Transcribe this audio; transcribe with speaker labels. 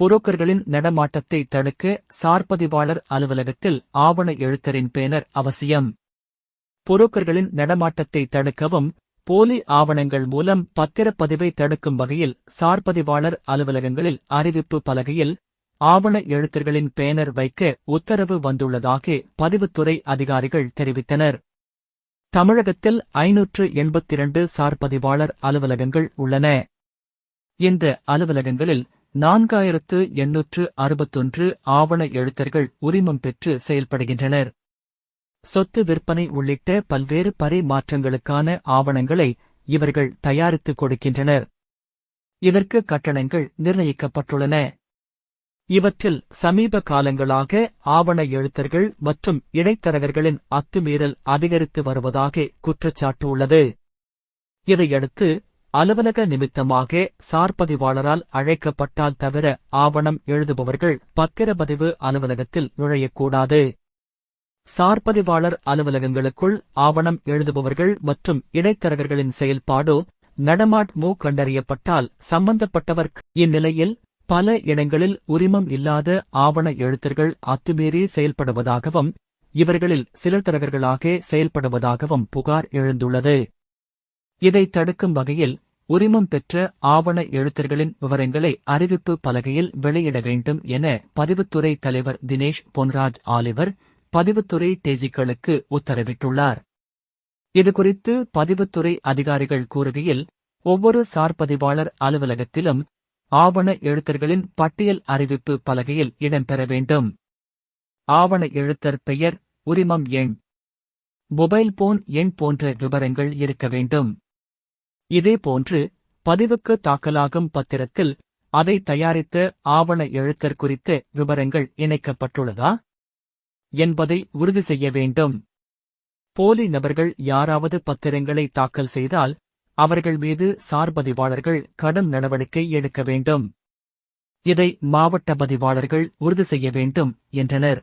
Speaker 1: புரோக்கர்களின் நடமாட்டத்தை தடுக்க சார்பதிவாளர் அலுவலகத்தில் ஆவண எழுத்தரின் பேனர் அவசியம். புரோக்கர்களின் நடமாட்டத்தை தடுக்கவும் போலி ஆவணங்கள் மூலம் பத்திரப்பதிவை தடுக்கும் வகையில் சார்பதிவாளர் அலுவலகங்களில் அறிவிப்பு பலகையில் ஆவண எழுத்தர்களின் பேனர் வைக்க உத்தரவு வந்துள்ளதாக பதிவுத்துறை அதிகாரிகள் தெரிவித்தனர். தமிழகத்தில் ஐநூற்று எண்பத்திரண்டு சார்பதிவாளர் அலுவலகங்கள் உள்ளன. இந்த அலுவலகங்களில் நான்காயிரத்து எண்ணூற்று அறுபத்தொன்று ஆவண எழுத்தர்கள் உரிமம் பெற்று செயல்படுகின்றனர். சொத்து விற்பனை உள்ளிட்ட பல்வேறு பரிமாற்றங்களுக்கான ஆவணங்களை இவர்கள் தயாரித்துக் கொடுக்கின்றனர். இதற்கு கட்டணங்கள் நிர்ணயிக்கப்பட்டுள்ளன. இவற்றில் சமீப காலங்களாக ஆவண எழுத்தர்கள் மற்றும் இடைத்தரகர்களின் அத்துமீறல் அதிகரித்து வருவதாக குற்றச்சாட்டு உள்ளது. இதையடுத்து அலுவலக நிமித்தமாக சார்பதிவாளரால் அழைக்கப்பட்டால் தவிர ஆவணம் எழுதுபவர்கள் பத்திரப்பதிவு அலுவலகத்தில் நுழையக்கூடாது. சார்பதிவாளர் அலுவலகங்களுக்குள் ஆவணம் எழுதுபவர்கள் மற்றும் இடைத்தரகர்களின் செயல்பாடோ நடமாட்மோ கண்டறியப்பட்டால் சம்பந்தப்பட்டவர் இந்நிலையில் பல இடங்களில் உரிமம் இல்லாத ஆவண எழுத்தர்கள் அத்துமீறி செயல்படுவதாகவும் இவர்களில் சிலர்தரகர்களாக செயல்படுவதாகவும் புகார் எழுந்துள்ளது. இதை தடுக்கும் வகையில் உரிமம் பெற்ற ஆவண எழுத்தர்களின் விவரங்களை அறிவிப்பு பலகையில் வெளியிட வேண்டும் என பதிவுத்துறை தலைவர் தினேஷ் பொன்ராஜ் ஆலிவர் பதிவுத்துறை டேஜிக்களுக்கு உத்தரவிட்டுள்ளார். இதுகுறித்து பதிவுத்துறை அதிகாரிகள் கூறுகையில் ஒவ்வொரு சார்பதிவாளர் அலுவலகத்திலும் ஆவண எழுத்தர்களின் பட்டியல் அறிவிப்பு பலகையில் இடம்பெற வேண்டும். ஆவண எழுத்தர் பெயர் உரிமம் எண் மொபைல் போன் எண் போன்ற விவரங்கள் இருக்க வேண்டும். இதேபோன்று பதிவுக்கு தாக்கலாகும் பத்திரத்தில் அதை தயாரித்த ஆவண எழுத்தர் குறித்த விவரங்கள் இணைக்கப்பட்டுள்ளதா என்பதை உறுதி செய்ய வேண்டும். போலி நபர்கள் யாராவது பத்திரங்களை தாக்கல் செய்தால் அவர்கள் மீது சார்பதிவாளர்கள் கடும் நடவடிக்கை எடுக்க வேண்டும். இதை மாவட்ட பதிவாளர்கள் உறுதி செய்ய வேண்டும் என்றனர்.